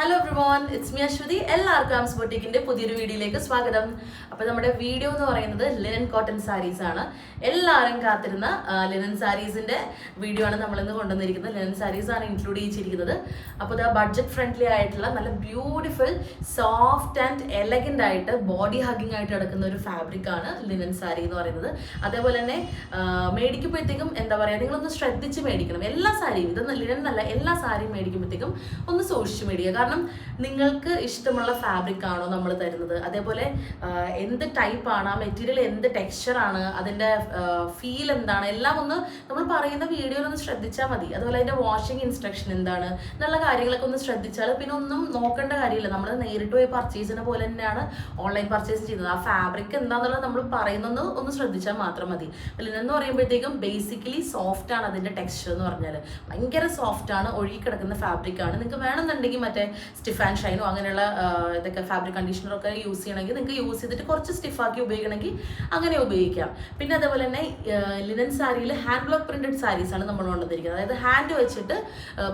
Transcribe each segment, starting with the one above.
Hello everyone it's me Aswathi എല്ലാവർക്കും ആംസ് ബൊട്ടിക്കിന്റെ പുതിയൊരു വീഡിയോയിലേക്ക് സ്വാഗതം. അപ്പോൾ നമ്മുടെ വീഡിയോ എന്ന് പറയുന്നത് ലിനൻ കോട്ടൺ സാരീസ് ആണ്. എല്ലാവരും കാത്തിരുന്ന ലിനൻ സാരീസിന്റെ വീഡിയോ ആണ് നമ്മളിന്ന് കൊണ്ടുവന്നിരിക്കുന്നത്. ലിനൻ സാരീസ് ആണ് ഇൻക്ലൂഡ് ചെയ്തിരിക്കുന്നത്. അപ്പോൾ ഇത് ബഡ്ജറ്റ് ഫ്രണ്ട്ലി ആയിട്ടുള്ള നല്ല ബ്യൂട്ടിഫുൾ സോഫ്റ്റ് ആൻഡ് എലഗന്റ് ആയിട്ട് ബോഡി ഹഗിങ് ആയിട്ട് കിടക്കുന്ന ഒരു ഫാബ്രിക് ആണ് ലിനൻ സാരി എന്ന് പറയുന്നത്. അതേപോലെ തന്നെ മേടിക്കുമ്പോഴത്തേക്കും എന്താ പറയുക നിങ്ങളൊന്ന് ശ്രദ്ധിച്ച് മേടിക്കണം. എല്ലാ സാരിയും ഇത് ലിനൻ എന്നല്ല എല്ലാ സാരിയും മേടിക്കുമ്പോഴത്തേക്കും ഒന്ന് സൂക്ഷിച്ച് മേടിക്കുക. കാരണം നിങ്ങൾക്ക് ഇഷ്ടമുള്ള ഫാബ്രിക് ആണോ നമ്മൾ തരുന്നത്? അതേപോലെ എന്ത് ടൈപ്പ് ആണ് ആ മെറ്റീരിയൽ എന്ത് ടെക്സ്ചർ ആണ് അതിന്റെ ഫീൽ എന്താണ് എല്ലാം ഒന്ന് നമ്മൾ പറയുന്ന വീഡിയോയിൽ ഒന്ന് ശ്രദ്ധിച്ചാൽ മതി. അതുപോലെ അതിന്റെ വാഷിംഗ് ഇൻസ്ട്രക്ഷൻ എന്താണ് എന്നുള്ള കാര്യങ്ങളൊക്കെ ഒന്ന് ശ്രദ്ധിച്ചാൽ പിന്നെ ഒന്നും നോക്കേണ്ട കാര്യമില്ല. നമ്മൾ നേരിട്ട് പോയി പർച്ചേസ് ചെയ്യുന്ന പോലെ തന്നെയാണ് ഓൺലൈൻ പർച്ചേസ് ചെയ്യുന്നത്. ആ ഫാബ്രിക് എന്താണെന്നുള്ളത് നമ്മൾ പറയുന്നത് ഒന്ന് ശ്രദ്ധിച്ചാൽ മാത്രം മതി. ലിനെന്ന് പറയുമ്പോഴത്തേക്കും ബേസിക്കലി സോഫ്റ്റ് ആണ് അതിന്റെ ടെക്സ്ചർ എന്ന് പറഞ്ഞാൽ ഭയങ്കര സോഫ്റ്റ് ആണ് ഒഴുകി കിടക്കുന്ന ഫാബ്രിക് ആണ്. നിങ്ങൾക്ക് വേണമെന്നുണ്ടെങ്കിൽ മറ്റേ സ്റ്റിഫ് ആൻഡ് ഷൈനോ അങ്ങനെയുള്ള ഇതൊക്കെ ഫാബ്രിക് കണ്ടീഷണറൊക്കെ യൂസ് ചെയ്യണമെങ്കിൽ നിങ്ങൾക്ക് യൂസ് ചെയ്തിട്ട് കുറച്ച് സ്റ്റിഫാക്കി ഉപയോഗിക്കണമെങ്കിൽ അങ്ങനെ ഉപയോഗിക്കാം. പിന്നെ അതേപോലെ തന്നെ ലിനൻ സാരിയിൽ ഹാൻഡ് ബ്ലോക്ക് പ്രിന്റഡ് സാരീസ് ആണ് നമ്മൾ കൊണ്ടുവന്നിരിക്കുന്നത്. അതായത് ഹാൻഡ് വെച്ചിട്ട്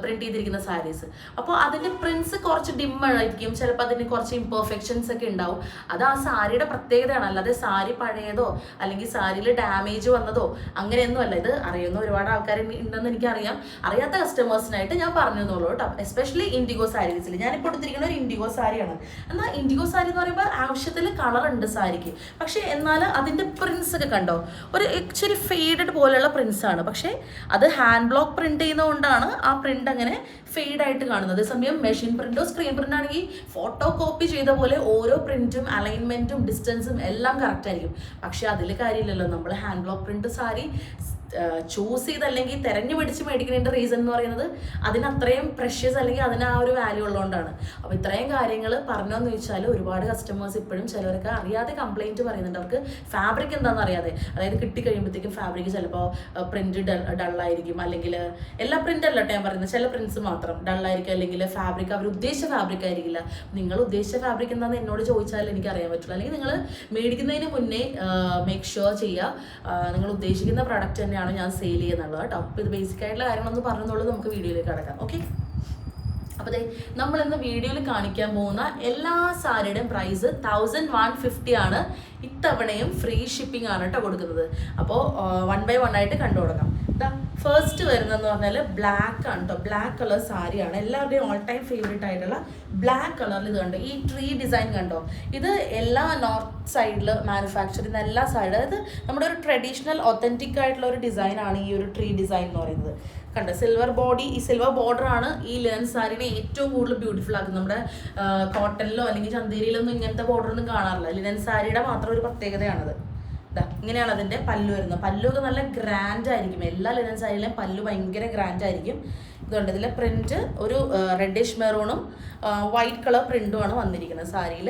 പ്രിന്റ് ചെയ്തിരിക്കുന്ന സാരീസ് അപ്പോൾ അതിന്റെ പ്രിൻസ് കുറച്ച് ഡിമ്മായിരിക്കും ചിലപ്പോൾ അതിന് കുറച്ച് ഇംപെർഫെക്ഷൻസ് ഒക്കെ ഉണ്ടാവും. അത് ആ സാരിയുടെ പ്രത്യേകതയാണ്. അല്ലാതെ സാരി പഴയതോ അല്ലെങ്കിൽ സാരിയിൽ ഡാമേജ് വന്നതോ അങ്ങനെയൊന്നും അല്ല. ഇത് അറിയുന്ന ഒരുപാട് ആൾക്കാർ ഉണ്ടെന്ന് എനിക്കറിയാം. അറിയാത്ത കസ്റ്റമേഴ്സിനായിട്ട് ഞാൻ പറഞ്ഞു തന്നോളൂ കേട്ടോ. എസ്പെഷ്യലി ഇൻഡിഗോ സാരീസിൽ ഞാനിപ്പോൾ എടുത്തിരിക്കുന്ന ഒരു ഇൻഡിഗോ സാരിയാണ്. എന്നാൽ ഇൻഡിഗോ സാരി എന്ന് പറയുമ്പോൾ ആവശ്യത്തിൽ ഉണ്ട് സാരിക്ക്. പക്ഷേ എന്നാൽ അതിന്റെ പ്രിൻസ് ഒക്കെ കണ്ടോ? ഒരു ഇച്ചിരി ഫെയ്ഡഡ് പോലെയുള്ള പ്രിൻസ് ആണ്. പക്ഷേ അത് ഹാൻഡ് ബ്ലോക്ക് പ്രിന്റ് ചെയ്യുന്നതുകൊണ്ടാണ് ആ പ്രിന്റ് അങ്ങനെ ഫെയ്ഡ് ആയിട്ട് കാണുന്നത്. സമയം മെഷീൻ പ്രിന്റോ സ്ക്രീൻ പ്രിന്റ് ആണെങ്കിൽ ഫോട്ടോ കോപ്പി ചെയ്ത പോലെ ഓരോ പ്രിന്റും അലൈൻമെന്റും ഡിസ്റ്റൻസും എല്ലാം കറക്റ്റ് ആയിരിക്കും. പക്ഷേ അതിൽ കാര്യമില്ലല്ലോ. നമ്മൾ hand block print sari choose ചെയ്ത് അല്ലെങ്കിൽ തെരഞ്ഞു പിടിച്ച് മേടിക്കുന്നതിന്റെ റീസൺ എന്ന് പറയുന്നത് അതിനത്രയും പ്രഷ്യസ് അല്ലെങ്കിൽ അതിന് ആ ഒരു വാല്യൂ ഉള്ളതുകൊണ്ടാണ്. അപ്പോൾ ഇത്രയും കാര്യങ്ങൾ പറഞ്ഞോന്ന് ചോദിച്ചാൽ ഒരുപാട് കസ്റ്റമേഴ്സ് ഇപ്പോഴും ചിലവരൊക്കെ അറിയാതെ കംപ്ലൈന്റ് പറയുന്നുണ്ട്. അവർക്ക് ഫാബ്രിക് എന്താണെന്ന് അറിയാതെ. അതായത് കിട്ടിക്കഴിയുമ്പോഴത്തേക്കും ഫാബ്രിക് ചിലപ്പോൾ പ്രിന്റ് ഡള്ളായിരിക്കും അല്ലെങ്കിൽ എല്ലാ പ്രിന്റ് അല്ല ഞാൻ പറയുന്നത്. ചില പ്രിൻസ് മാത്രം ഡള്ളായിരിക്കും അല്ലെങ്കിൽ ഫാബ്രിക് അവർ ഉദ്ദേശിച്ച ഫാബ്രിക് ആയിരിക്കില്ല. നിങ്ങൾ ഉദ്ദേശിച്ച ഫാബ്രിക് എന്താണെന്ന് എന്നോട് ചോദിച്ചാൽ എനിക്ക് അറിയാൻ പറ്റുള്ളൂ. അല്ലെങ്കിൽ നിങ്ങൾ മേടിക്കുന്നതിന് മുന്നേ മേക്ക് ഷുവർ ചെയ്യുക. നിങ്ങൾ ഉദ്ദേശിക്കുന്ന പ്രൊഡക്റ്റ് തന്നെയാണ്. ഞാൻ സെയിൽ ചെയ്യുന്നുള്ളത് കേട്ടോ. അപ്പോൾ ഇത് ബേസിക് ആയിട്ടുള്ള കാര്യങ്ങളൊന്നും പറഞ്ഞെന്നുള്ളത് നമുക്ക് വീഡിയോയിലേക്ക് കടക്കാം. ഓക്കെ അപ്പോൾ നമ്മൾ ഇന്ന് വീഡിയോയിൽ കാണിക്കാൻ പോകുന്ന എല്ലാ സാരിയുടെയും പ്രൈസ് തൗസൻഡ് വൺ ഫിഫ്റ്റി ആണ് ഇത്തവണയും ഫ്രീ ഷിപ്പിംഗ് ആണ് കേട്ടോ കൊടുക്കുന്നത്. അപ്പോൾ വൺ ബൈ വൺ ആയിട്ട് കണ്ടു തുടങ്ങാം ഫസ്റ്റ് വരുന്നതെന്ന് പറഞ്ഞാൽ ബ്ലാക്ക് ആണ് കേട്ടോ ബ്ലാക്ക് കളർ സാരിയാണ് എല്ലാവരുടെയും ഓൾ ടൈം ഫേവറേറ്റ് ആയിട്ടുള്ള ബ്ലാക്ക് കളറിൽ ഇത് കണ്ടോ? ഈ ട്രീ ഡിസൈൻ കണ്ടോ? ഇത് എല്ലാ നോർത്ത് സൈഡിൽ മാനുഫാക്ചർ ചെയ്യുന്ന എല്ലാ സൈഡിലും അതായത് നമ്മുടെ ഒരു ട്രഡീഷണൽ ഒത്തന്റിക് ആയിട്ടുള്ള ഒരു ഡിസൈനാണ് ഈ ഒരു ട്രീ ഡിസൈൻ എന്ന് പറയുന്നത്. കണ്ടോ? സിൽവർ ബോഡി ഈ സിൽവർ ബോർഡർ ആണ് ഈ ലെൻ സാരിനെ ഏറ്റവും കൂടുതൽ ബ്യൂട്ടിഫുൾ ആക്കുന്നത്. നമ്മുടെ കോട്ടണിലോ അല്ലെങ്കിൽ ചന്തേരിയിലൊന്നും ഇങ്ങനത്തെ ബോർഡർ ഒന്നും കാണാറില്ല. ലിനൻ സാരിയുടെ മാത്രം ഒരു പ്രത്യേകതയാണത്. ഇങ്ങനെയാണ് അതിന്റെ പല്ലു വരുന്നത്. പല്ലു ഒക്കെ നല്ല ഗ്രാൻഡ് ആയിരിക്കും. എല്ലാ ലിനൻ സാരിയിലും പല്ലു ഭയങ്കര ഗ്രാൻഡ് ആയിരിക്കും. ഇതുകൊണ്ട് ഇതിലെ പ്രിന്റ് ഒരു റെഡിഷ് മെറൂണും വൈറ്റ് കളർ പ്രിന്റുമാണ് വന്നിരിക്കുന്നത് സാരിയിൽ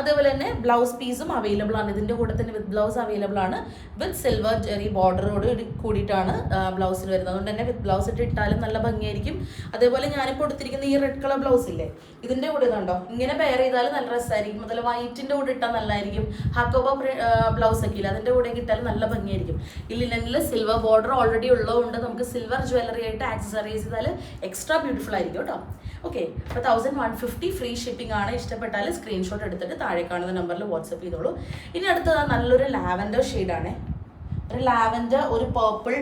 അതേപോലെ തന്നെ ബ്ലൗസ് പീസും അവൈലബിൾ ആണ്. ഇതിന്റെ കൂടെ തന്നെ വിത്ത് ബ്ലൗസ് അവൈലബിൾ ആണ്. വിത്ത് സിൽവർ ജെറി ബോർഡറോട് കൂടിയിട്ടാണ് ബ്ലൗസിൽ വരുന്നത്. അതുകൊണ്ട് തന്നെ വിത്ത് ബ്ലൗസ് ഇട്ട് ഇട്ടാലും നല്ല ഭംഗിയായിരിക്കും. അതേപോലെ ഞാനിപ്പോൾ കൊടുത്തിരിക്കുന്ന ഈ റെഡ് കളർ ബ്ലൗസ് ഇല്ലേ? ഇതിന്റെ കൂടെ ഇതുണ്ടോ ഇങ്ങനെ പെയർ ചെയ്താൽ നല്ല രസമായിരിക്കും അതുപോലെ വൈറ്റിന്റെ കൂടെ ഇട്ടാൽ നല്ലതായിരിക്കും ഹക്കോബ ബ്ലൗസ് ഒക്കെ ഇല്ല? അതിന്റെ കൂടെ ഇട്ടാൽ നല്ല ഭംഗിയായിരിക്കും. ലിനനിൽ സിൽവർ ബോർഡർ ഓൾറെഡി ഉള്ളതുകൊണ്ട് നമുക്ക് സിൽവർ ജ്വല്ലറി ആയിട്ട് ആക്സസറൈസ് ചെയ്താൽ എക്സ്ട്രാ ബ്യൂട്ടിഫുൾ ആയിരിക്കും കേട്ടോ. ഓക്കെ അപ്പോൾ thousand one fifty free shipping ആണ് ഇഷ്ടപ്പെട്ടാൽ സ്ക്രീൻഷോട്ട് എടുത്തിട്ട് താഴെ കാണുന്ന നമ്പറിൽ വാട്സപ്പ് ചെയ്തോളൂ. ഇനി അടുത്തത് നല്ലൊരു ലാവൻഡർ ഷെയ്ഡാണ് ഒരു ലാവൻഡർ ഒരു പേർപ്പിൾ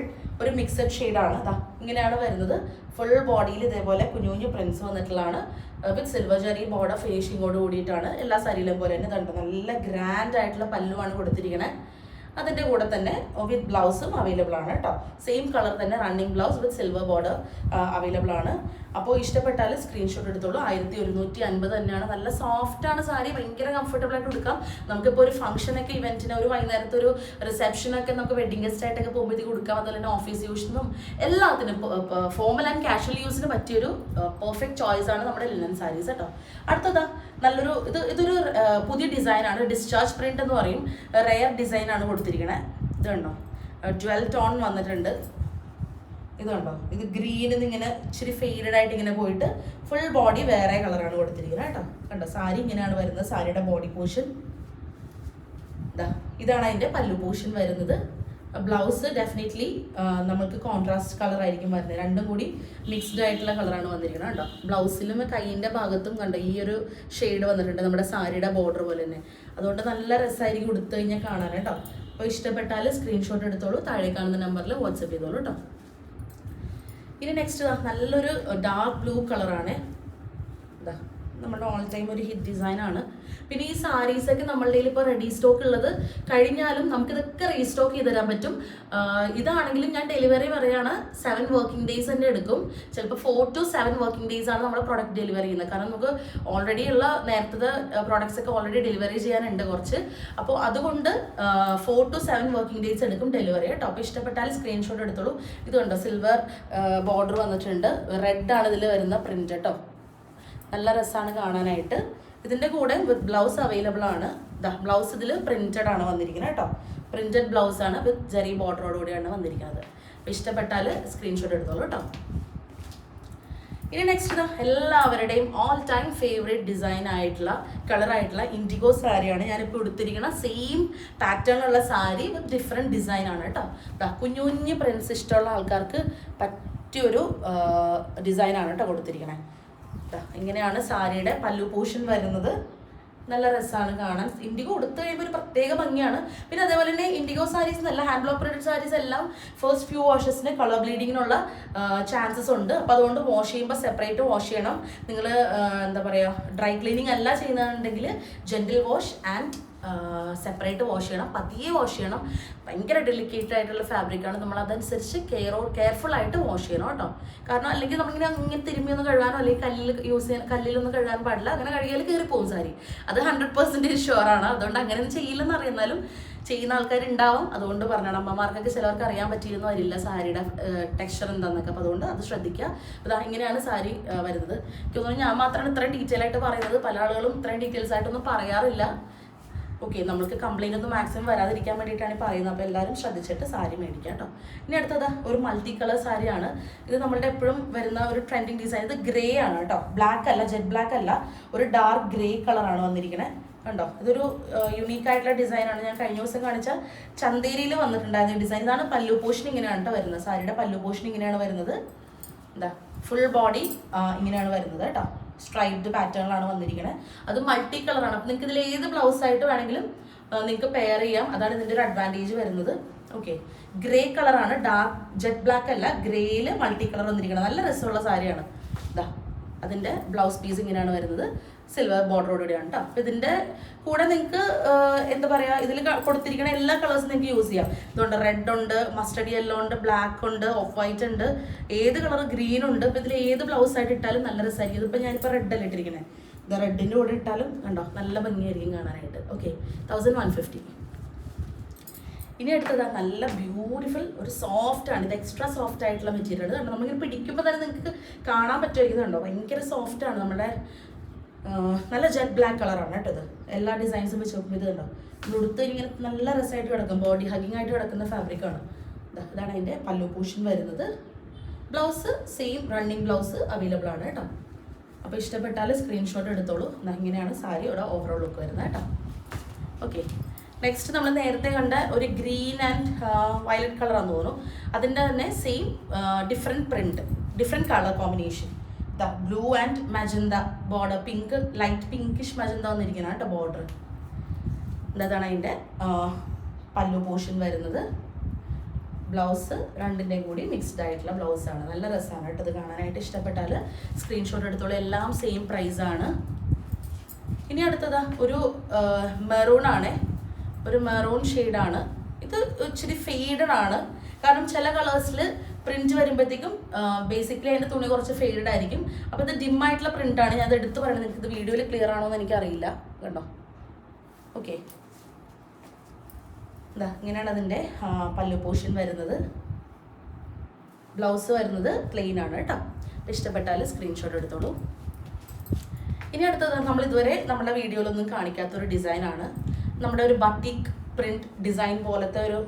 ഒരു മിക്സഡ് ഷെയ്ഡാണ് അതാ ഇങ്ങനെയാണ് വരുന്നത്. ഫുൾ ബോഡിയിൽ ഇതേപോലെ കുഞ്ഞു കുഞ്ഞു പ്രിൻസ് വന്നിട്ടുള്ളതാണ് വിത്ത് സിൽവർ ജെറി ബോർഡർ ഫേഷിങ്ങോട് കൂടിയിട്ടാണ് എല്ലാ സാരിയിലും പോലെ തന്നെ തണ്ട് നല്ല ഗ്രാൻഡ് ആയിട്ടുള്ള പല്ലുവാണ് കൊടുത്തിരിക്കുന്നത് അതിന്റെ കൂടെ തന്നെ വിത്ത് ബ്ലൗസും അവൈലബിൾ ആണ് കേട്ടോ സെയിം കളർ തന്നെ running blouse with silver border available ആണ്. അപ്പോൾ ഇഷ്ടപ്പെട്ടാൽ സ്ക്രീൻഷോട്ട് എടുത്തോളൂ. ആയിരത്തി ഒരുന്നൂറ്റി അൻപത് തന്നെയാണ്. നല്ല സോഫ്റ്റ് ആണ് സാരി. ഭയങ്കര കംഫർട്ടബിൾ ആയിട്ട് എടുക്കാം നമുക്കിപ്പോൾ ഒരു ഫംഗ്ഷനൊക്കെ ഇവന്റിന് ഒരു വൈകുന്നേരത്തെ ഒരു റിസപ്ഷനൊക്കെ നമുക്ക് വെഡിങ് ഗസ്റ്റ് ആയിട്ടൊക്കെ പോകുമ്പോഴത്തേക്ക് കൊടുക്കാം. അതുപോലെ തന്നെ ഓഫീസ് യൂസിനും എല്ലാത്തിനും ഫോമൽ ആൻഡ് കാഷ്വൽ യൂസിന് പറ്റിയൊരു പെർഫെക്റ്റ് ചോയ്സ് ആണ് നമ്മുടെ ലിനൻ സാരീസ് കേട്ടോ അടുത്തതാ നല്ലൊരു ഇത് ഇതൊരു പുതിയ ഡിസൈനാണ്. ഡിസ്ചാർജ് പ്രിന്റ് എന്ന് പറയും. റെയർ ഡിസൈനാണ് കൊടുത്തിരിക്കണേ. ഇത് കണ്ടോ ജ്വൽ ടോൺ വന്നിട്ടുണ്ട്. ഇത് കണ്ടോ ഇത് ഗ്രീനിൽ ഇങ്ങനെ ഇച്ചിരി ഫെയ്ഡഡ് ആയിട്ട് ഇങ്ങനെ പോയിട്ട് ഫുൾ ബോഡി വേറെ കളറാണ് കൊടുത്തിരിക്കുന്നത് കേട്ടോ. കണ്ടോ? സാരി ഇങ്ങനെയാണ് വരുന്നത്. സാരിയുടെ ബോഡി പോർഷൻ ഇതാ ഇതാണ് അതിന്റെ പല്ലു പോർഷൻ വരുന്നത്. ബ്ലൗസ് ഡെഫിനറ്റ്ലി നമുക്ക് കോൺട്രാസ്റ്റ് കളർ ആയിരിക്കും വരുന്നത്. രണ്ടും കൂടി മിക്സ്ഡ് ആയിട്ടുള്ള കളറാണ് വന്നിരിക്കുന്നത് കേട്ടോ. ബ്ലൗസിലും കൈയിന്റെ ഭാഗത്തും കണ്ടോ ഈ ഒരു ഷെയ്ഡ് വന്നിട്ടുണ്ട്. നമ്മുടെ സാരിയുടെ ബോർഡർ പോലെ തന്നെ. അതുകൊണ്ട് നല്ല രസമായിരിക്കും ഉടുത്തു കഴിഞ്ഞാൽ കാണാൻ കേട്ടോ. അപ്പോൾ ഇഷ്ടപ്പെട്ടാൽ സ്ക്രീൻഷോട്ട് എടുത്തോളൂ. താഴെ കാണുന്ന നമ്പറിൽ വാട്സപ്പ് ചെയ്തോളൂ കേട്ടോ. ഇനി നെക്സ്റ്റ് നല്ലൊരു ഡാർക്ക് ബ്ലൂ കളറാണ് ഇതാ നമ്മുടെ ഓൾ ടൈം ഒരു ഹിറ്റ് ഡിസൈൻ ആണ്. പിന്നെ ഈ സാരീസൊക്കെ നമ്മളുടെ ഇപ്പോൾ റെഡി സ്റ്റോക്ക് ഉള്ളത്. കഴിഞ്ഞാലും നമുക്കിതൊക്കെ റീസ്റ്റോക്ക് ചെയ്ത് തരാൻ പറ്റും. ഇതാണെങ്കിലും ഞാൻ ഡെലിവറി പറയാണ് സെവൻ വർക്കിംഗ് ഡേയ്സ് തന്നെ എടുക്കും. ചിലപ്പോൾ four to seven working days ആണ് നമ്മൾ പ്രൊഡക്റ്റ് ഡെലിവറി ചെയ്യുന്നത്. കാരണം നമുക്ക് ഓൾറെഡി ഉള്ള നേരത്തെ പ്രോഡക്ട്സ് ഒക്കെ ഓൾറെഡി ഡെലിവറി ചെയ്യാനുണ്ട് കുറച്ച്. അപ്പോൾ അതുകൊണ്ട് four to seven working days എടുക്കും ഡെലിവറി കേട്ടോ. അപ്പോൾ ഇഷ്ടപ്പെട്ടാൽ സ്ക്രീൻഷോട്ട് എടുത്തോളൂ. ഇത് കണ്ടോ? സിൽവർ ബോർഡർ വന്നിട്ടുണ്ട്. റെഡ് ആണ് ഇതിൽ വരുന്ന പ്രിന്റ് കേട്ടോ. നല്ല രസമാണ് കാണാനായിട്ട്. ഇതിന്റെ കൂടെ വിത്ത് ബ്ലൗസ് അവൈലബിൾ ആണ്. ബ്ലൗസ് ഇതിൽ പ്രിന്റഡ് ആണ് വന്നിരിക്കുന്നത് കേട്ടോ. പ്രിന്റഡ് ബ്ലൗസ് ആണ് വിത്ത് ജെറി ബോർഡറോട് കൂടിയാണ് വന്നിരിക്കുന്നത് അപ്പോൾ ഇഷ്ടപ്പെട്ടാൽ സ്ക്രീൻഷോട്ട് എടുത്തോളൂ കേട്ടോ. ഇനി നെക്സ്റ്റ് എല്ലാവരുടെയും ഓൾ ടൈം ഫേവറേറ്റ് ഡിസൈൻ ആയിട്ടുള്ള കളറായിട്ടുള്ള ഇൻഡിഗോ സാരിയാണ് ഞാനിപ്പോൾ എടുത്തിരിക്കുന്ന സെയിം പാറ്റേണുള്ള സാരി വിത്ത് ഡിഫറെന്റ് ഡിസൈൻ ആണ് കേട്ടോ. കുഞ്ഞു കുഞ്ഞു പ്രിൻസ് ഇഷ്ടമുള്ള ആൾക്കാർക്ക് പറ്റിയൊരു ഡിസൈനാണ് കേട്ടോ കൊടുത്തിരിക്കുന്നത് ദാ ഇങ്ങനെയാണ് സാരിയുടെ പല്ലു പോഷൻ വരുന്നത്. നല്ല രസമാണ് കാണാൻ. ഇൻഡിഗോ കൊടുത്തു കഴിയുമ്പോൾ ഒരു പ്രത്യേക ഭംഗിയാണ്. പിന്നെ അതേപോലെ തന്നെ ഇൻഡിഗോ സാരീസ് നല്ല ഹാൻഡ് ബ്ലോക്ക് പ്രിന്റഡ് സാരീസ് എല്ലാം ഫസ്റ്റ് ഫ്യൂ വാഷസിന് കളർ ബ്ലീഡിങ്ങിനുള്ള ചാൻസസ് ഉണ്ട്. അപ്പോൾ അതുകൊണ്ട് വാഷ് ചെയ്യുമ്പോൾ സെപ്പറേറ്റ് വാഷ് ചെയ്യണം. നിങ്ങൾ എന്താ പറയുക ഡ്രൈ ക്ലീനിങ് അല്ല ചെയ്യുന്നുണ്ടെങ്കിൽ gentle wash and separate wash ചെയ്യണം പതിയെ വാഷ് ചെയ്യണം. ഭയങ്കര ഡെലിക്കേറ്റ് ആയിട്ടുള്ള ഫാബ്രിക്കാണ് നമ്മൾ അതനുസരിച്ച് കെയർ കെയർഫുൾ ആയിട്ട് വാഷ് ചെയ്യണം കേട്ടോ. കാരണം അല്ലെങ്കിൽ നമ്മളിങ്ങനെ അങ്ങനെ തിരുമ്മിയൊന്നും കഴുകാനോ അല്ലെങ്കിൽ കല്ലിൽ യൂസ് ചെയ്യാൻ കല്ലിലൊന്നും കഴുകാൻ പാടില്ല. അങ്ങനെ കഴുകിയാൽ കയറി പോകും സാരി. അത് ഹൺഡ്രഡ് പെർസെന്റേജ് ഷുവറാണ് അതുകൊണ്ട് അങ്ങനെയൊന്നും ചെയ്യില്ലെന്ന് അറിയുന്നാലും ചെയ്യുന്ന ആൾക്കാരുണ്ടാവും. അതുകൊണ്ട് പറഞ്ഞാണ് അമ്മമാർക്കൊക്കെ ചിലവർക്ക് അറിയാൻ പറ്റിയിരുന്നു വരില്ല സാരിയുടെ ടെക്സ്ചർ എന്താണെന്നൊക്കെ അപ്പോൾ അതുകൊണ്ട് അത് ശ്രദ്ധിക്കുക. അപ്പോൾ ഇങ്ങനെയാണ് സാരി വരുന്നത്. എനിക്ക് തോന്നുന്നു ഞാൻ മാത്രമാണ് ഇത്രയും ഡീറ്റെയിൽ ആയിട്ട് പറയുന്നത്. പല ആളുകളും ഇത്രയും ഡീറ്റെയിൽസ് ആയിട്ടൊന്നും പറയാറില്ല. ഓക്കെ നമ്മൾക്ക് കംപ്ലൈന്റ് ഒന്നും മാക്സിമം വരാതിരിക്കാൻ വേണ്ടിയിട്ടാണ് പറയുന്നത്. അപ്പോൾ എല്ലാവരും ശ്രദ്ധിച്ചിട്ട് സാരി മേടിക്കാം കേട്ടോ. ഇനി അടുത്തത് ഒരു മൾട്ടി കളർ സാരിയാണ്. ഇത് നമ്മളുടെ എപ്പോഴും വരുന്ന ഒരു ട്രെൻഡിങ് ഡിസൈൻ ഇത് ഗ്രേ ആണ് കേട്ടോ. ബ്ലാക്ക് അല്ല ജെറ്റ് ബ്ലാക്ക് അല്ല. ഒരു ഡാർക്ക് ഗ്രേ കളറാണ് വന്നിരിക്കുന്നത് കണ്ടോ? ഇതൊരു യുണീക്ക് ആയിട്ടുള്ള ഡിസൈനാണ് ഞാൻ കഴിഞ്ഞ ദിവസം കാണിച്ച ചന്തേരിയിൽ വന്നിട്ടുണ്ടായിരുന്ന ഡിസൈൻ ഇതാണ് പല്ലു പോഷൻ ഇങ്ങനെയാണ് കേട്ടോ വരുന്നത്. സാരിയുടെ പല്ലു പോഷൻ ഇങ്ങനെയാണ് വരുന്നത്. എന്താ ഫുൾ ബോഡി ഇങ്ങനെയാണ് വരുന്നത് കേട്ടോ. സ്ട്രൈപ്ഡ് പാറ്റേണിലാണ് വന്നിരിക്കുന്നത് അത് മൾട്ടി കളറാണ് അപ്പം നിങ്ങൾക്ക് ഇതിൽ ഏത് ബ്ലൗസ് ആയിട്ട് വേണമെങ്കിലും നിങ്ങൾക്ക് പെയർ ചെയ്യാം. അതാണ് ഇതിന്റെ ഒരു അഡ്വാന്റേജ് വരുന്നത്. ഓക്കെ ഗ്രേ കളറാണ് ഡാർക്ക് ജെറ്റ് ബ്ലാക്ക് അല്ല. ഗ്രേയിൽ മൾട്ടി കളർ വന്നിരിക്കുന്നത് നല്ല രസമുള്ള സാരിയാണ്. ഇതാ അതിന്റെ ബ്ലൗസ് പീസ് ഇങ്ങനെയാണ് വരുന്നത്. സിൽവർ ബോർഡറോടുകൂടിയാണ് കേട്ടോ അപ്പോൾ ഇതിന്റെ കൂടെ നിങ്ങൾക്ക് എന്താ പറയുക ഇതിൽ കൊടുത്തിരിക്കുന്ന എല്ലാ കളേഴ്സും നിങ്ങൾക്ക് യൂസ് ചെയ്യാം. ഇതുണ്ട് റെഡ് ഉണ്ട് മസ്റ്റർഡ് യെല്ലോ ഉണ്ട് ബ്ലാക്ക് ഉണ്ട് ഓഫ് വൈറ്റ് ഉണ്ട്. ഏത് കളർ ഗ്രീൻ ഉണ്ട് അപ്പോൾ ഇതിൽ ഏത് ബ്ലൗസ് ആയിട്ട് ഇട്ടാലും നല്ല രസമായിരിക്കും ഇതിപ്പോൾ ഞാനിപ്പോൾ റെഡ് അല്ല ഇട്ടിരിക്കുന്നത് ഇത് റെഡിന്റെ കൂടെ ഇട്ടാലും കണ്ടോ നല്ല ഭംഗിയായിരിക്കും കാണാനായിട്ട്. ഓക്കെ തൗസൻഡ് വൺ ഫിഫ്റ്റി ഇനി അടുത്തത് നല്ല ബ്യൂട്ടിഫുൾ ഒരു സോഫ്റ്റ് ആണ്. ഇത് എക്സ്ട്രാ സോഫ്റ്റ് ആയിട്ടുള്ള മെറ്റീരിയൽ കണ്ടോ നമ്മളിങ്ങനെ പിടിക്കുമ്പോൾ തന്നെ നിങ്ങൾക്ക് കാണാൻ പറ്റുമായിരിക്കും കണ്ടോ ഭയങ്കര സോഫ്റ്റ് ആണ്. നമ്മുടെ നല്ല ജെറ്റ് ബ്ലാക്ക് കളറാണ് കേട്ടോ എല്ലാ ഡിസൈൻസും വെച്ച് നോക്കുമ്പോൾ ഇത് കണ്ടോ? ഉടുത്ത് ഇങ്ങനെ നല്ല രസമായിട്ട് കിടക്കും. ബോഡി ഹഗിങ് ആയിട്ട് കിടക്കുന്ന ഫാബ്രിക്കാണ് ഇതാണ് അതിന്റെ പല്ലു പൂഷൻ വരുന്നത്. Blouse same running blouse available ആണ് കേട്ടോ. അപ്പോൾ ഇഷ്ടപ്പെട്ടാൽ സ്ക്രീൻഷോട്ട് എടുത്തോളൂ. ഇങ്ങനെയാണ് സാരിയുടെ ഓവറോൾ ലുക്ക് വരുന്നത് കേട്ടോ. ഓക്കെ നെക്സ്റ്റ് നമ്മൾ നേരത്തെ കണ്ട ഒരു ഗ്രീൻ ആൻഡ് വയലറ്റ് കളറാണെന്ന് തോന്നുന്നു. അതിന്റെ തന്നെ same different print different colour combination blue and magenta border pink light pinkish magenta വന്നിരിക്കുന്ന കേട്ടോ ബോർഡർ ഇതാണ് അതിന്റെ പല്ലു പോർഷൻ വരുന്നത്. ബ്ലൗസ് രണ്ടിന്റെയും കൂടി മിക്സ്ഡ് ആയിട്ടുള്ള ബ്ലൗസാണ് നല്ല രസമാണ് കേട്ടോ ഇത് കാണാനായിട്ട് ഇഷ്ടപ്പെട്ടാൽ സ്ക്രീൻഷോട്ട് എടുത്തോളൂ. എല്ലാം സെയിം പ്രൈസാണ് ഇനി അടുത്തതാ ഒരു മെറൂൺ ആണ്. ഒരു മെറൂൺ ഷെയ്ഡാണ് ഇത് ഇച്ചിരി ഫെയ്ഡഡ് ആണ്. കാരണം ചില കളേഴ്സിൽ പ്രിന്റ് വരുമ്പോഴത്തേക്കും ബേസിക്കലി അതിന്റെ തുണി കുറച്ച് ഫെയ്ഡ് ആയിരിക്കും. അപ്പോൾ ഇത് ഡിം ആയിട്ടുള്ള പ്രിന്റ് ആണ്. ഞാൻ അത് എടുത്ത് പറയുന്നത് ഇത് വീഡിയോയിൽ ക്ലിയർ ആണോ എന്ന് എനിക്കറിയില്ല. കണ്ടോ? ഓക്കെ ഇതാ ഇങ്ങനെയാണ് അതിന്റെ പല്ലു പോർഷൻ വരുന്നത്. ബ്ലൗസ് വരുന്നത് പ്ലെയിൻ ആണ് കേട്ടോ. ഇഷ്ടപ്പെട്ടാൽ സ്ക്രീൻഷോട്ട് എടുത്തോളൂ. ഇനി അടുത്തത് നമ്മൾ ഇതുവരെ നമ്മുടെ വീഡിയോയിലൊന്നും കാണിക്കാത്തൊരു ഡിസൈനാണ് നമ്മുടെ ഒരു ബട്ടിക് പ്രിന്റ് ഡിസൈൻ പോലത്തെ ഒരു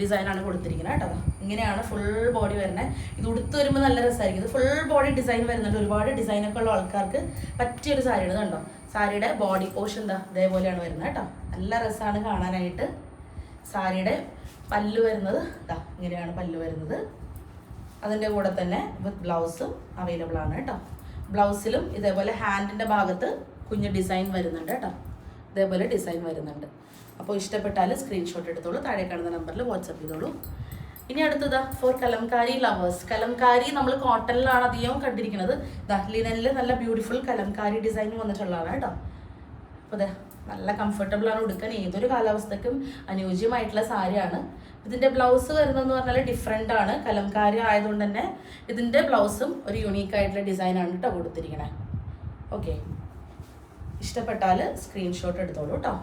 ഡിസൈനാണ് കൊടുത്തിരിക്കുന്നത് കേട്ടോ. ഇങ്ങനെയാണ് ഫുൾ ബോഡി വരുന്നത്. ഇത് ഉടുത്ത് വരുമ്പോൾ നല്ല രസമായിരിക്കും. ഇത് ഫുൾ ബോഡി ഡിസൈൻ വരുന്നുണ്ട്. ഒരുപാട് ഡിസൈനൊക്കെ ഉള്ള ആൾക്കാർക്ക് പറ്റിയൊരു സാരിയാണ് കണ്ടോ? സാരിയുടെ ബോഡി പോർഷൻ എന്താ ഇതേപോലെയാണ് വരുന്നത് കേട്ടോ. നല്ല രസമാണ് കാണാനായിട്ട്. സാരിയുടെ പല്ല് വരുന്നത് ഇതാ ഇങ്ങനെയാണ് പല്ല് വരുന്നത്. അതിന്റെ കൂടെ തന്നെ വിത്ത് ബ്ലൗസും അവൈലബിൾ ആണ് കേട്ടോ. ബ്ലൗസിലും ഇതേപോലെ ഹാൻഡിന്റെ ഭാഗത്ത് കുഞ്ഞ് ഡിസൈൻ വരുന്നുണ്ട് കേട്ടോ. ഇതേപോലെ ഡിസൈൻ വരുന്നുണ്ട്. അപ്പോൾ ഇഷ്ടപ്പെട്ടാൽ സ്ക്രീൻഷോട്ട് എടുത്തോളൂ താഴെ കാണുന്ന നമ്പറിൽ വാട്സപ്പ് ചെയ്തോളൂ. ഇനി അടുത്തതാ ഫോർ കലംകാരി ലവേഴ്സ് കലംകാരി നമ്മൾ കോട്ടണിലാണ് അധികം കണ്ടിരിക്കുന്നത്. ദാ ലിനനിൽ നല്ല ബ്യൂട്ടിഫുൾ കലംകാരി ഡിസൈൻ വന്നിട്ടുള്ളതാണ് കേട്ടോ. അപ്പോൾ അതെ നല്ല കംഫർട്ടബിൾ ആണ് ഉടുക്കാൻ. ഏതൊരു കാലാവസ്ഥക്കും അനുയോജ്യമായിട്ടുള്ള സാരിയാണ്. ഇതിന്റെ ബ്ലൗസ് വരുന്നതെന്ന് പറഞ്ഞാൽ ഡിഫറെന്റ് ആണ്. കലംകാരി ആയതുകൊണ്ട് തന്നെ ഇതിന്റെ ബ്ലൗസും ഒരു യുണീക്കായിട്ടുള്ള ഡിസൈനാണ് കേട്ടോ കൊടുത്തിരിക്കണേ. ഓക്കെ ഇഷ്ടപ്പെട്ടാൽ സ്ക്രീൻഷോട്ട് എടുത്തോളൂ കേട്ടോ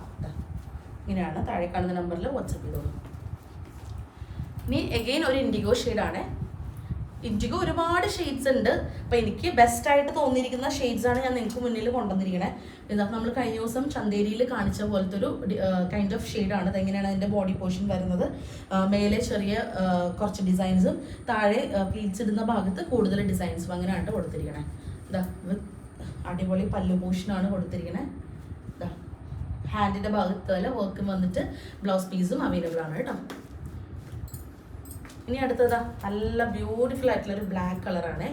ഇങ്ങനെയാണ് താഴെ കാണുന്ന നമ്പറിൽ വാട്സപ്പ് ചെയ്തോളൂ. ഇനി എഗെയിൻ ഒരു ഇൻഡിഗോ ഷെയ്ഡാണ് ഇൻഡിഗോ ഒരുപാട് ഷെയ്ഡ്സ് ഉണ്ട്. അപ്പം എനിക്ക് ബെസ്റ്റ് ആയിട്ട് തോന്നിയിരിക്കുന്ന ആണ് ഞാൻ നിങ്ങൾക്ക് മുന്നിൽ കൊണ്ടുവന്നിരിക്കണേ. ഇതാ നമ്മൾ കഴിഞ്ഞ ദിവസം ചന്തേരിയിൽ കാണിച്ച പോലത്തെ ഒരു കൈൻഡ് ഓഫ് ഷെയ്ഡാണ് അതെങ്ങനെയാണ് അതിന്റെ ബോഡി പോർഷൻ വരുന്നത്? മേലെ ചെറിയ കുറച്ച് ഡിസൈൻസും താഴെ പ്ലീറ്റ്സ് ഇടുന്ന ഭാഗത്ത് കൂടുതൽ ഡിസൈൻസും അങ്ങനെയാണ് കൊടുത്തിരിക്കണേ. with അടിപൊളി പല്ലു പൂഷനാണ് കൊടുത്തിരിക്കണേ. ഇതാ ഹാൻഡിന്റെ ഭാഗത്ത് തന്നെ വർക്കും വന്നിട്ട് ബ്ലൗസ് പീസും അവൈലബിൾ ആണ് കേട്ടോ. ഇനി അടുത്തതാ നല്ല ബ്യൂട്ടിഫുൾ ആയിട്ടുള്ള ഒരു ബ്ലാക്ക് കളറാണ്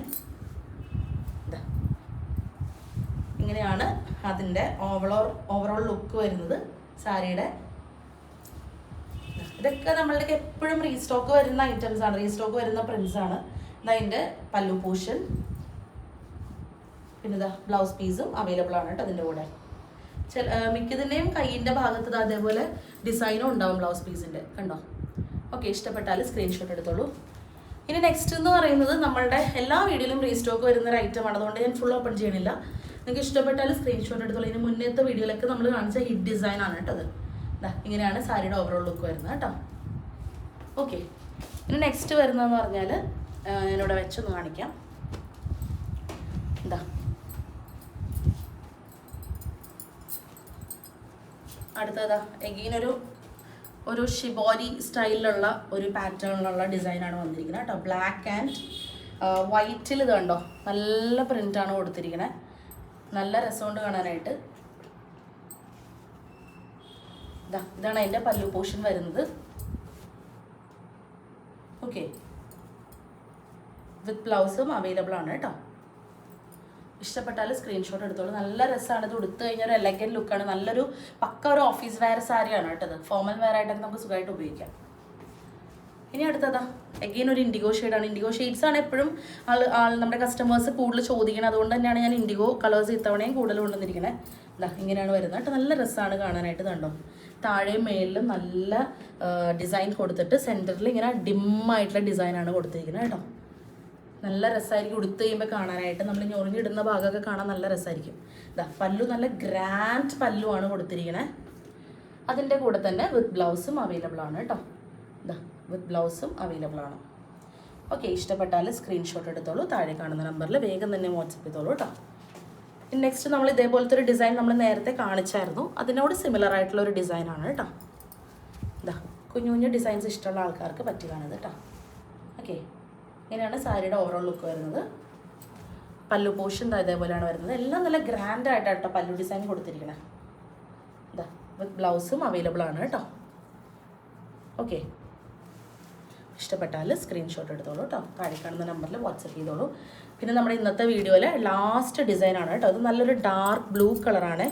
ഇങ്ങനെയാണ് അതിന്റെ ഓവറോൾ ഓവറോൾ ലുക്ക് വരുന്നത് സാരിയുടെ. ഇതൊക്കെ നമ്മളുടെ എപ്പോഴും റീസ്റ്റോക്ക് വരുന്ന ഐറ്റംസ് ആണ്. റീസ്റ്റോക്ക് വരുന്ന പ്രിൻസ് ആണ്. അതിന്റെ പല്ലു പോർഷൻ പിന്നെ ഇതാ ബ്ലൗസ് പീസും അവൈലബിൾ ആണ് കേട്ടോ അതിന്റെ കൂടെ. ചില മിക്കതിന്റെയും കൈയിന്റെ ഭാഗത്ത് അതേപോലെ ഡിസൈനും ഉണ്ടാവും ബ്ലൗസ് പീസിന്റെ കണ്ടോ? ഓക്കെ ഇഷ്ടപ്പെട്ടാൽ സ്ക്രീൻഷോട്ട് എടുത്തോളൂ. ഇനി നെക്സ്റ്റ് എന്ന് പറയുന്നത് നമ്മളുടെ എല്ലാ വീഡിയോയിലും റീസ്റ്റോക്ക് വരുന്ന ഒരു ആണ്. അതുകൊണ്ട് ഞാൻ ഫുൾ ഓപ്പൺ ചെയ്യണില്ല. നിങ്ങൾക്ക് ഇഷ്ടപ്പെട്ടാൽ സ്ക്രീൻഷോട്ട് എടുത്തോളൂ. ഇതിന് മുന്നേത്തെ വീഡിയോയിലൊക്കെ നമ്മൾ കാണിച്ച ഹിറ്റ് ഡിസൈൻ ആണ് കേട്ടോ അത്. ദാ ഇങ്ങനെയാണ് സാരിയുടെ ഓവറോൾ ലുക്ക് വരുന്നത് കേട്ടോ. ഓക്കെ ഇനി നെക്സ്റ്റ് വരുന്നതെന്ന് പറഞ്ഞാൽ ഞാനിവിടെ വെച്ചൊന്ന് കാണിക്കാം. എന്താ അടുത്തതാ എഗീൻ ഒരു ഒരു ഷിബോരി സ്റ്റൈലിലുള്ള ഒരു പാറ്റേണിലുള്ള ഡിസൈനാണ് വന്നിരിക്കുന്നത് കേട്ടോ. ബ്ലാക്ക് ആൻഡ് വൈറ്റിൽ ഇത് കണ്ടോ? നല്ല പ്രിന്റാണ് കൊടുത്തിരിക്കുന്നത് നല്ല രസമുണ്ട് കാണാനായിട്ട്. ഇതാ ഇതാണ് അതിന്റെ പല്ലു പോഷൻ വരുന്നത്. ഓക്കെ വിത്ത് ബ്ലൗസും അവൈലബിൾ ആണ് കേട്ടോ. ഇഷ്ടപ്പെട്ടാൽ സ്ക്രീൻഷോട്ട് എടുത്തോളൂ. നല്ല രസമാണ് ഇത് ഉടുത്തു കഴിഞ്ഞാൽ ഒരു എലഗൻ ലുക്കാണ് നല്ലൊരു പക്ക ഒരു ഓഫീസ് വെയർ സാരിയാണ് കേട്ടത്. ഫോമൽ വെയർ ആയിട്ടൊക്കെ നമുക്ക് സുഖമായിട്ട് ഉപയോഗിക്കാം. ഇനി അടുത്തതാ. എഗെയിൻ ഒരു ഇൻഡിഗോ ഷെയ്ഡാണ് ഇൻഡിഗോ ഷെയ്ഡ്സ് ആണ് എപ്പോഴും ആൾ ആൾ നമ്മുടെ കസ്റ്റമേഴ്സ് കൂടുതൽ ചോദിക്കുന്നത് അതുകൊണ്ട് തന്നെയാണ് ഞാൻ ഇൻഡിഗോ കളേഴ്സ് ഇത്തവണയും കൂടുതൽ കൊണ്ടുവന്നിരിക്കുന്നത് ഇതാ ഇങ്ങനെയാണ് വരുന്നത്. കേട്ടോ നല്ല രസമാണ് കാണാനായിട്ട് കണ്ടോ. താഴെയും മേലിലും നല്ല ഡിസൈൻ കൊടുത്തിട്ട് സെന്ററിൽ ഇങ്ങനെ ഡിമ്മായിട്ടുള്ള ഡിസൈനാണ് കൊടുത്തിരിക്കുന്നത് കേട്ടോ. നല്ല രസമായിരിക്കും ഉടുത്ത് കഴിയുമ്പോൾ കാണാനായിട്ട്. നമ്മൾ ഞൊറിഞ്ഞിടുന്ന ഭാഗമൊക്കെ കാണാൻ നല്ല രസമായിരിക്കും ഇതാ പല്ലു നല്ല ഗ്രാൻഡ് പല്ലുവാണ് കൊടുത്തിരിക്കണേ. അതിന്റെ കൂടെ തന്നെ വിത്ത് ബ്ലൗസും അവൈലബിൾ ആണ് കേട്ടോ ഇതാ വിത്ത് ബ്ലൗസും അവൈലബിൾ ആണ്. ഓക്കെ ഇഷ്ടപ്പെട്ടാൽ സ്ക്രീൻഷോട്ട് എടുത്തോളൂ. താഴെ കാണുന്ന നമ്പറിൽ വേഗം തന്നെ വാട്സപ്പ് ചെയ്തോളൂ കേട്ടോ നെക്സ്റ്റ് നമ്മൾ ഇതേപോലത്തെ ഒരു ഡിസൈൻ നമ്മൾ നേരത്തെ കാണിച്ചായിരുന്നു. അതിനോട് സിമിലർ ആയിട്ടുള്ള ഒരു ഡിസൈനാണ് കേട്ടോ ഇതാ കുഞ്ഞു കുഞ്ഞു ഡിസൈൻസ് ഇഷ്ടമുള്ള ആൾക്കാർക്ക് പറ്റിയതാണിത് കേട്ടോ ഓക്കെ ഇങ്ങനെയാണ് സാരിയുടെ ഓവറോൾ ലുക്ക് വരുന്നത്. പല്ലു പോഷൻ ഇതേപോലെയാണ് വരുന്നത്. എല്ലാം നല്ല ഗ്രാൻഡ് ആയിട്ടാണ് കേട്ടോ പല്ലു ഡിസൈൻ കൊടുത്തിരിക്കണേ. ഇതാ വിത്ത് ബ്ലൗസും അവൈലബിൾ ആണ് കേട്ടോ. ഓക്കെ ഇഷ്ടപ്പെട്ടാൽ സ്ക്രീൻഷോട്ട് എടുത്തോളൂ കേട്ടോ. താഴെ കാണുന്ന നമ്പറിൽ വാട്സപ്പ് ചെയ്തോളൂ. പിന്നെ നമ്മുടെ ഇന്നത്തെ വീഡിയോയിലെ ലാസ്റ്റ് ഡിസൈൻ ആണ് കേട്ടോ. അത് നല്ലൊരു ഡാർക്ക് ബ്ലൂ കളറാണ്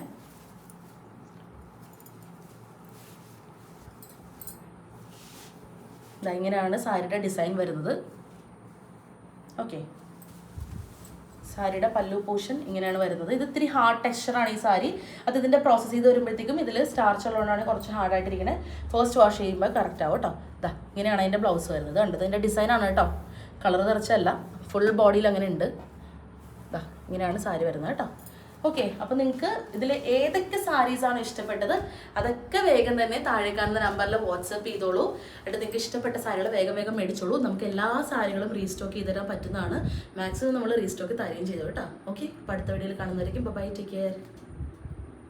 ഇങ്ങനെയാണ് സാരിയുടെ ഡിസൈൻ വരുന്നത്. ഓക്കെ സാരിയുടെ പല്ലു പോർഷൻ ഇങ്ങനെയാണ് വരുന്നത്. ഇത് ഇത്തിരി ഹാർഡ് ടെക്സ്ചറാണ് ഈ സാരി. അത് ഇതിന്റെ പ്രോസസ്സ് ചെയ്ത് വരുമ്പോഴത്തേക്കും ഇതിൽ സ്റ്റാർച്ച് ഉള്ളതുകൊണ്ടാണ് കുറച്ച് ഹാർഡായിട്ടിരിക്കുന്നത് ഫസ്റ്റ് വാഷ് ചെയ്യുമ്പോൾ കറക്റ്റ് ആവും കേട്ടോ ഇതാ ഇങ്ങനെയാണ് അതിന്റെ ബ്ലൗസ് വരുന്നത്. കണ്ടത് ഇതിന്റെ ഡിസൈനാണ് കേട്ടോ കളർ നിറച്ചല്ല ഫുൾ ബോഡിയിൽ അങ്ങനെ ഉണ്ട്. ഇതാ ഇങ്ങനെയാണ് സാരി വരുന്നത് കേട്ടോ ഓക്കെ അപ്പോൾ നിങ്ങൾക്ക് ഇതിൽ ഏതൊക്കെ ആണ് ഇഷ്ടപ്പെട്ടത്? അതൊക്കെ വേഗം തന്നെ താഴെ കാണുന്ന നമ്പറിൽ വാട്സപ്പ് ചെയ്തോളൂ. എന്നിട്ട് നിങ്ങൾക്ക് ഇഷ്ടപ്പെട്ട സാരികൾ വേഗം വേഗം മേടിച്ചോളൂ. നമുക്ക് എല്ലാ സാരികളും റീസ്റ്റോക്ക് ചെയ്ത് തരാൻ പറ്റുന്നതാണ്. മാക്സിമം നമ്മൾ റീസ്റ്റോക്ക് തരുകയും ചെയ്തു കേട്ടോ. ഓക്കെ അപ്പോൾ അടുത്ത വീഡിയോയിൽ കാണുന്നവരേക്കും ബൈ ടേക്ക് കെയർ